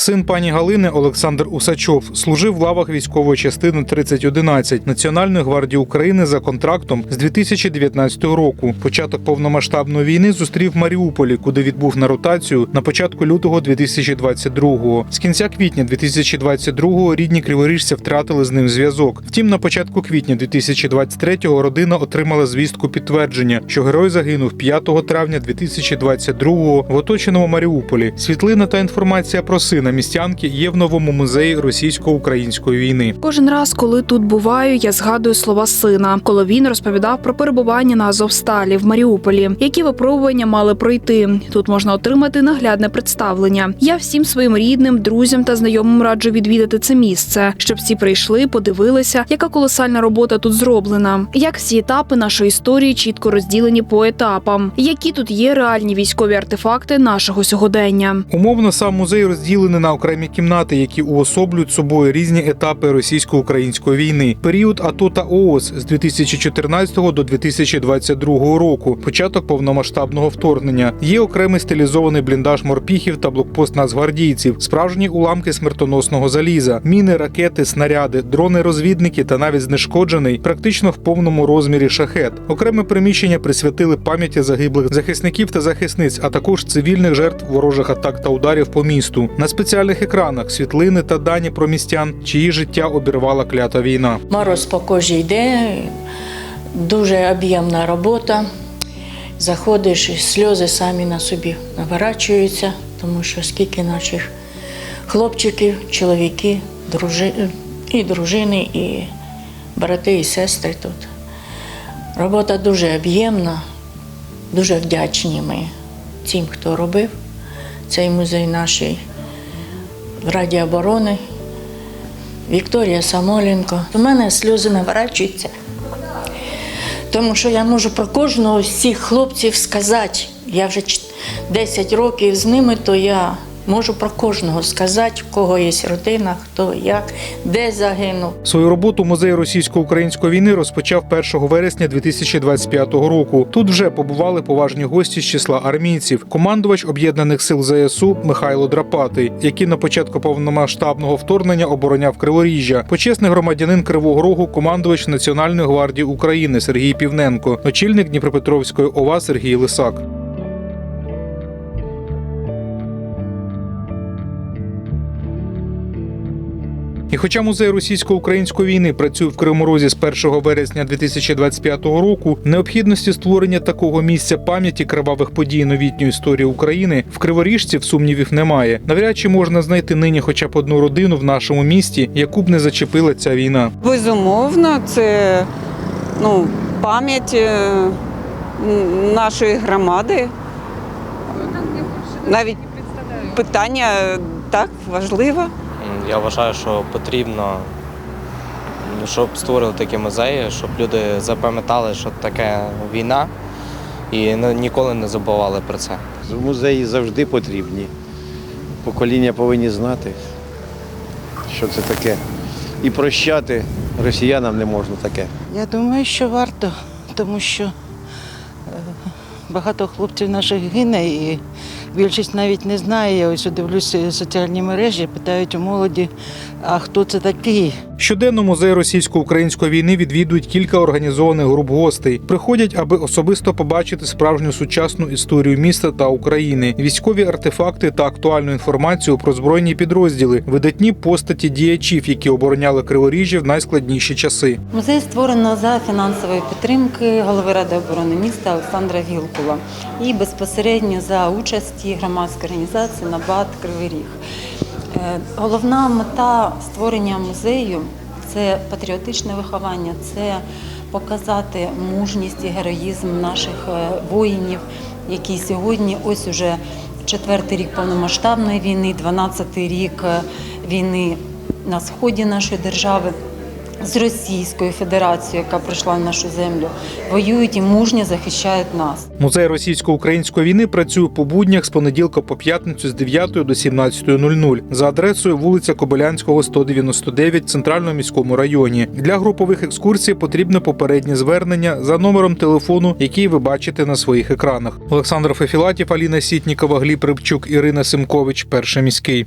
Син пані Галини Олександр Усачов служив в лавах військової частини 3011 Національної гвардії України за контрактом з 2019 року. Початок повномасштабної війни зустрів в Маріуполі, куди відбув на ротацію на початку лютого 2022-го. З кінця квітня 2022-го рідні криворіжця втратили з ним зв'язок. Втім, на початку квітня 2023-го родина отримала звістку підтвердження, що герой загинув 5 травня 2022-го в оточеному Маріуполі. Світлина та інформація про сина містянки є в новому музеї російсько-української війни. Кожен раз, коли тут буваю, я згадую слова сина, коли він розповідав про перебування на Азовсталі в Маріуполі, які випробування мали пройти. Тут можна отримати наглядне представлення. Я всім своїм рідним, друзям та знайомим раджу відвідати це місце, щоб всі прийшли, подивилися, яка колосальна робота тут зроблена, як всі етапи нашої історії чітко розділені по етапам, які тут є реальні військові артефакти нашого сьогодення. Умовно сам музей розділений на окремі кімнати, які уособлюють собою різні етапи російсько-української війни. Період АТО та ООС з 2014 до 2022 року, початок повномасштабного вторгнення. Є окремий стилізований бліндаж морпіхів та блокпост нацгвардійців, справжні уламки смертоносного заліза, міни, ракети, снаряди, дрони-розвідники та навіть знешкоджений практично в повному розмірі шахет. Окреме приміщення присвятили пам'яті загиблих захисників та захисниць, а також цивільних жертв ворожих атак та ударів по місту. На спеціальних екранах світлини та дані про містян, чиї життя обірвала клята війна. Мороз по кожі йде, дуже об'ємна робота. Заходиш, і сльози самі на собі наворачуються, тому що скільки наших хлопчиків, чоловіки, дружи... і дружини, і брати, і сестри тут. Робота дуже об'ємна, дуже вдячні ми тим, хто робив цей музей нашій Раді оборони. Вікторія Самоленко. У мене сльози наворачуються, тому що я можу про кожного з цих хлопців сказати. Я вже 10 років з ними, то я можу про кожного сказати, в кого є родина, хто як, де загинув. Свою роботу музей російсько-української війни розпочав 1 вересня 2025 року. Тут вже побували поважні гості з числа армійців, командувач об'єднаних сил ЗСУ Михайло Драпатий, який на початку повномасштабного вторгнення обороняв Криворіжжя, почесний громадянин Кривого Рогу, командувач Національної гвардії України Сергій Півненко, очільник Дніпропетровської ОВА Сергій Лисак. І хоча музей російсько-української війни працює в Кривому Розі з 1 вересня 2025 року, необхідності створення такого місця пам'яті кривавих подій новітньої історії України в Криворіжців сумнівів немає. Навряд чи можна знайти нині хоча б одну родину в нашому місті, яку б не зачепила ця війна. Безумовно, це ну, пам'ять е, нашої громади. Навіть питання так важливе. Я вважаю, що потрібно, щоб створили такі музеї, щоб люди запам'ятали, що таке війна, і ніколи не забували про це. Музеї завжди потрібні. Покоління повинні знати, що це таке. І прощати росіянам не можна таке. Я думаю, що варто, тому що е, багато хлопців наших гине і більшість навіть не знає. Я ось дивлюся соціальні мережі, питають у молоді, а хто це такий? Щоденно музей російсько-української війни відвідують кілька організованих груп гостей. Приходять, аби особисто побачити справжню сучасну історію міста та України, військові артефакти та актуальну інформацію про збройні підрозділи, видатні постаті діячів, які обороняли Криворіжжя в найскладніші часи. Музей створено за фінансової підтримки голови ради оборони міста Олександра Вілкула і безпосередньо за участі громадської організації «Набат Кривий Ріг. Е, Головна мета створення музею це патріотичне виховання, це показати мужність і героїзм наших е, воїнів, які сьогодні ось уже четвертий рік повномасштабної війни, 12-й рік е, війни на сході нашої держави з Російською Федерацією, яка прийшла в нашу землю, воюють і мужньо захищають нас. Музей російсько-української війни працює по буднях з понеділка по п'ятницю з 9 до 17.00 за адресою вулиця Кобилянського, 199 в центральному міському районі. Для групових екскурсій потрібне попереднє звернення за номером телефону, який ви бачите на своїх екранах. Олександр Фефілатів, Аліна Сітнікова, Гліб Рибчук, Ірина Симкович, перший міський.